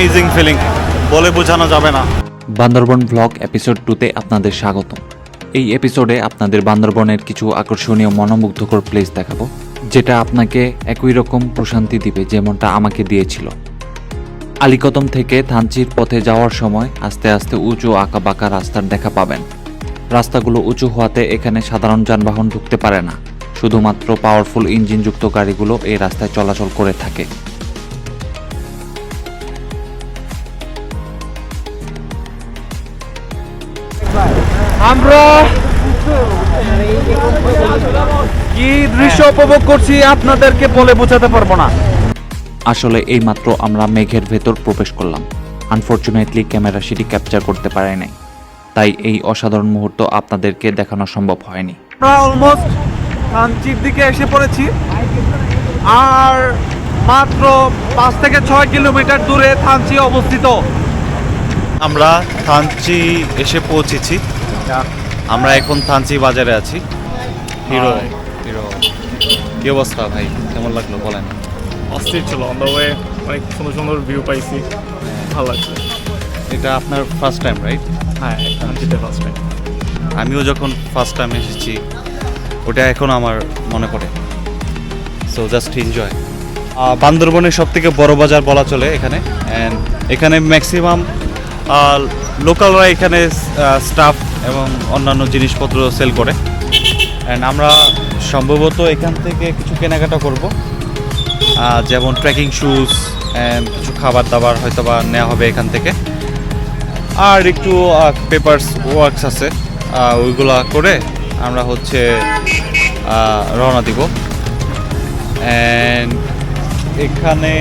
Amazing feeling বলে বোঝানো যাবে না। বান্দরবন ব্লগ এপিসোড টুতে আপনাদের স্বাগত এই এপিসোডে আপনাদের বান্দরবনের কিছু আকর্ষণীয় মনোমুগ্ধকর প্লেস দেখাবো, যেটা আপনাকে একই রকম প্রশান্তি দিবে যেমনটা আমাকে দিয়েছিল। আলিকদম থেকে থানচির পথে যাওয়ার সময় আস্তে আস্তে উঁচু আঁকা বাঁকা রাস্তার দেখা পাবেন। রাস্তাগুলো উঁচু হওয়াতে এখানে সাধারণ যানবাহন ঢুকতে পারে না। শুধুমাত্র পাওয়ারফুল ইঞ্জিনযুক্ত গাড়িগুলো এই রাস্তায় চলাচল করে থাকে। আমরা কি দৃশ্য উপভোগ করছি আপনাদেরকে বলে বোঝাতে পারব না। আসলে এইমাত্র আমরা মেঘের ভেতর প্রবেশ করলাম। আনফর্চুনেটলি ক্যামেরা সেটি ক্যাপচার করতে পারে নাই। তাই এই অসাধারণ মুহূর্ত আপনাদেরকে দেখানো সম্ভব হয়নি। আমরা অলমোস্ট থানচির দিকে এসে পড়েছি। আর মাত্র পাঁচ থেকে ছয় কিলোমিটার দূরে থানচি অবস্থিত। আমরা থানচি এসে পৌঁছেছি। আমরা এখন থানচি বাজারে আছি। হিরো হিরো কি অবস্থা ভাই? কেমন লাগল বলেন? অস্থির ছিল অন দ্য ওয়ে অনেক সুন্দর সুন্দর ভিউ পাইছি। ভালো লাগছে। এটা আপনার ফার্স্ট টাইম রাইট হ্যাঁ কান্ট্রিতে ফার্স্ট টাইম আমিও যখন ফার্স্ট টাইম এসেছি ওটা এখন আমার মনে পড়ে। সো জাস্ট এনজয় বান্দরবনের সব থেকে বড় বাজার বলা চলে এখানে। অ্যান্ড এখানে ম্যাক্সিমাম লোকালরা এখানে স্টাফ এবং অন্যান্য জিনিসপত্র সেল করে। অ্যান্ড আমরা সম্ভবত এখান থেকে কিছু কেনাকাটা করব। যেমন ট্রেকিং অ্যান্ড কিছু খাবার দাবার হয়তো বা নেওয়া হবে এখান থেকে। আর একটু পেপারস ওয়ার্কস আছে। ওইগুলা করে আমরা হচ্ছে রওনা দিব। অ্যান্ড এখানে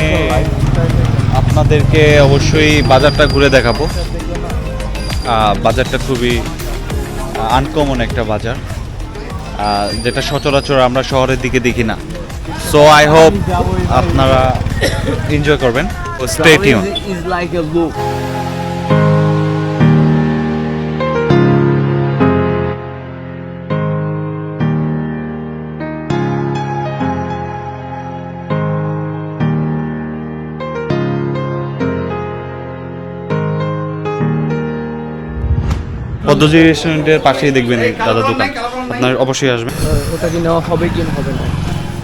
আপনাদেরকে অবশ্যই বাজারটা ঘুরে দেখাবো। বাজারটা খুবই আনকমন একটা বাজার যেটা সচরাচর আমরা শহরের দিকে দেখি না। সো আই হোপ আপনারা এনজয় করবেন। Stay tune is like a loop. Padmaji রেস্টুরেন্টের পাশেই দেখবেন দাদা দোকান। আপনার অবশ্যই আসবেন ওটা কি নেওয়া হবে কি হবে না?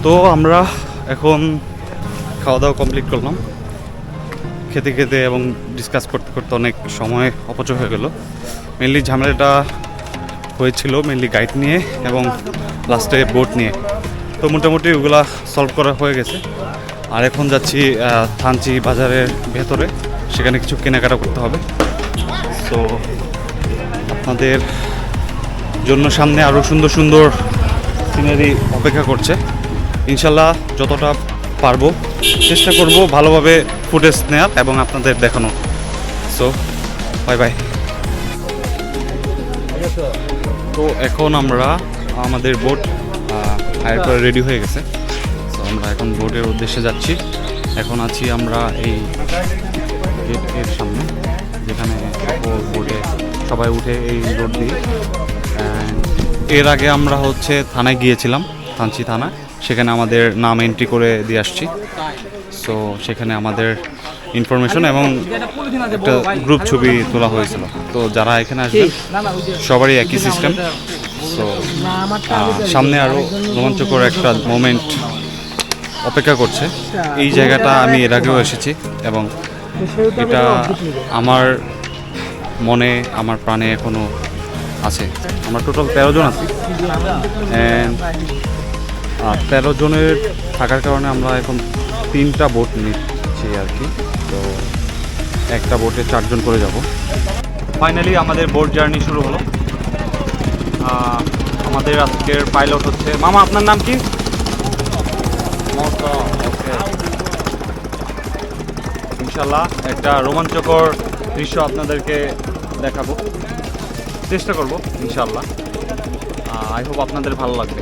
তো আমরা এখন খাওয়া দাওয়া কমপ্লিট করলাম। খেতে খেতে এবং ডিসকাস করতে করতে অনেক সময় অপচয় হয়ে গেল। মেনলি ঝামেলাটা হয়েছিল মেনলি গাইড নিয়ে এবং লাস্টে বোট নিয়ে। তো মোটামুটি ওগুলা সলভ করা হয়ে গেছে। আর এখন যাচ্ছি থানচি বাজারের ভেতরে। সেখানে কিছু কেনাকাটা করতে হবে। তো আপনাদের জন্য সামনে আরও সুন্দর সুন্দর সিনারি অপেক্ষা করছে। ইনশাল্লাহ যতটা পারব চেষ্টা করব ভালোভাবে ফুটেজ নেওয়ার এবং আপনাদের দেখানো সো বাই বাই তো এখন আমরা আমাদের বোট হায়ার করে রেডি হয়ে গেছে। তো আমরা এখন বোটের উদ্দেশ্যে যাচ্ছি। এখন আছি আমরা এই গেটের সামনে, যেখানে সবাই উঠে এই রোড দিয়ে। এর আগে আমরা হচ্ছে থানায় গিয়েছিলাম, থানচি থানা। সেখানে আমাদের নাম এন্ট্রি করে দিয়ে আসছি। সো সেখানে আমাদের ইনফরমেশন এবং একটা গ্রুপ ছবি তোলা হয়েছিল। তো যারা এখানে আসবে, সবারই একই সিস্টেম সো সামনে আরও রোমাঞ্চকর একটা মোমেন্ট অপেক্ষা করছে। এই জায়গাটা আমি এর আগেও এসেছি এবং এটা আমার মনে, আমার প্রাণে এখনও আছে। আমরা টোটাল তেরো জন আছি। তেরো জনের থাকার কারণে আমরা এখন তিনটা বোট নিচ্ছি আর কি। তো একটা বোটে চারজন করে যাব। ফাইনালি আমাদের বোট জার্নি শুরু হলো। আমাদের আজকের পাইলট হচ্ছে মামা, আপনার নাম কি? ইনশাল্লাহ একটা রোমাঞ্চকর দৃশ্য আপনাদেরকে দেখাবো। চেষ্টা করব ইনশাল্লাহ আই হোপ আপনাদের ভালো লাগবে।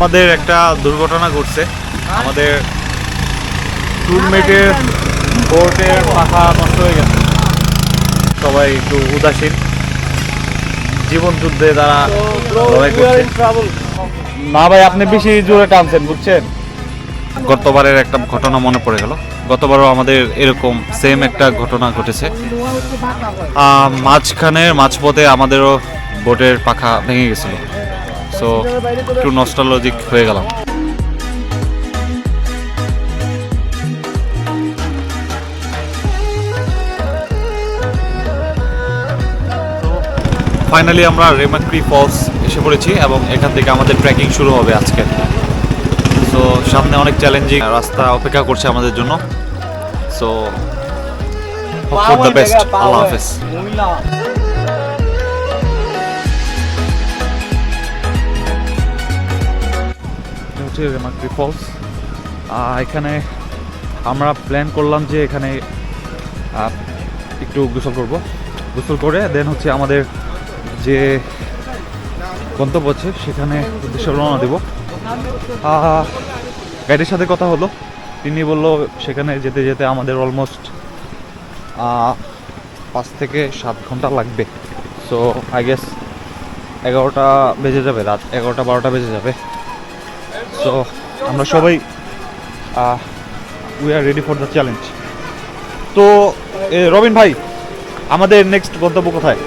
আমাদের একটা দুর্ঘটনা ঘটছে। আমাদের টুলমেটের বোটের পাখা নষ্ট হয়ে গেছে। সবাই একটু উদাসীন। জীবন যুদ্ধে তারা না ভাই আপনি বেশি জোরে টানছেন বুঝছেন? গতবারের একটা ঘটনা মনে পড়ে গেল। গতবারও আমাদের এরকম সেম একটা ঘটনা ঘটেছে। আহ, মাঝখানের মাঝপথে আমাদেরও বোটের পাখা ভেঙে গেছিল। সো একটু নস্টালজিক হয়ে গেলাম। ফাইনালি আমরা রেমাক্রি ফলস এসে পড়েছি এবং এখান থেকে আমাদের ট্রেকিং শুরু হবে আজকে। সো সামনে অনেক চ্যালেঞ্জিং রাস্তা অপেক্ষা করছে আমাদের জন্য। সো ফর দ্য বেস্ট আল্লাহ হাফেজ। হচ্ছে রেমাক্রি ফলস এখানে আমরা প্ল্যান করলাম যে এখানে একটু গোসল করব। গোসল করে দেন হচ্ছে আমাদের যে গন্তব্য আছে, সেখানে উদ্দেশ্যে রওনা দেব। গাইডের সাথে কথা হলো। তিনি বলল সেখানে যেতে যেতে আমাদের অলমোস্ট পাঁচ থেকে সাত ঘণ্টা লাগবে। সো আই গেস এগারোটা বেজে যাবে, রাত এগারোটা বারোটা বেজে যাবে। সো আমরা সবাই we are ready for the challenge তো এ, রবিন ভাই আমাদের নেক্সট গন্তব্য কোথায়?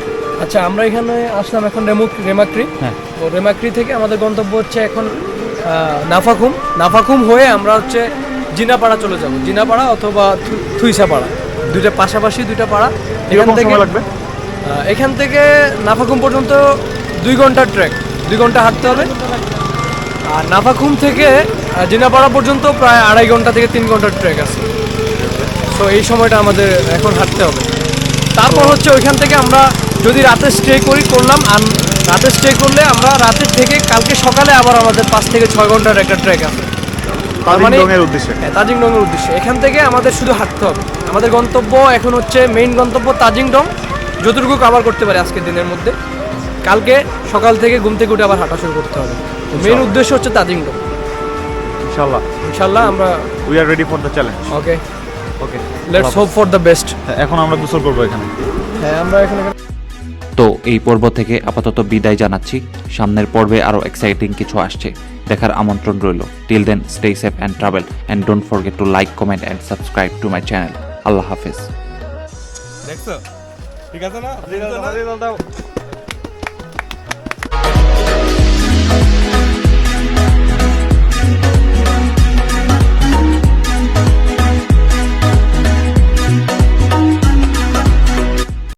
আচ্ছা আমরা এখানে আসলাম এখন রেমুক রেমাক্রি। হ্যাঁ। তো রেমাক্রি থেকে আমাদের গন্তব্য হচ্ছে এখন আহ, নাফাখুম। নাফাখুম হয়ে আমরা হচ্ছে জিনাপাড়া চলে যাব। জিনাপাড়া অথবা থুইসাপাড়া। দুইটা পাশাপাশি দুইটা পাড়া। এখান থেকে লাগবে? এখান থেকে নাফাখুম পর্যন্ত দুই ঘণ্টার ট্রেক। দুই ঘণ্টা হাঁটতে হবে। আর নাফাখুম থেকে জিনাপাড়া পর্যন্ত প্রায় আড়াই ঘণ্টা থেকে তিন ঘণ্টার ট্রেক আছে। তো এই সময়টা আমাদের এখন হাঁটতে হবে। তারপর হচ্ছে ওইখান থেকে আমরা যদি রাতে স্টে করি করলাম আর রাতে স্টে করলে আমরা রাতে থেকে কালকে সকালে আবার আমাদের পাঁচ থেকে ছয় ঘণ্টার একটা ট্রেক আছে। তার মানে তাজিংডং এর উদ্দেশ্যে। হ্যাঁ উদ্দেশ্যে। এখান থেকে আমাদের শুধু হাঁটতে হবে। আমাদের গন্তব্য এখন হচ্ছে মেইন গন্তব্য তাজিংডং যতটুকু কভার করতে পারে আজকের দিনের মধ্যে। কালকে সকাল থেকে ঘুম থেকে উঠে আবার হাঁটা শুরু করতে হবে। মেইন উদ্দেশ্য হচ্ছে তাজিংডং ইনশাআল্লাহ। ইনশাল্লাহ আমরা we are ready for the challenge okay okay let's hope for the best এখন আমরা গোসল করব এখানে। হ্যাঁ আমরা এখানে তো এই পর্ব থেকে আপাতত বিদায় জানাচ্ছি। সামনের পর্বে আরও এক্সাইটিং কিছু আসছে। দেখার আমন্ত্রণ রইল। Till then stay safe and travel and don't forget to like comment and subscribe to my channel আল্লাহ হাফেজ। দেখছ ঠিক আছে না?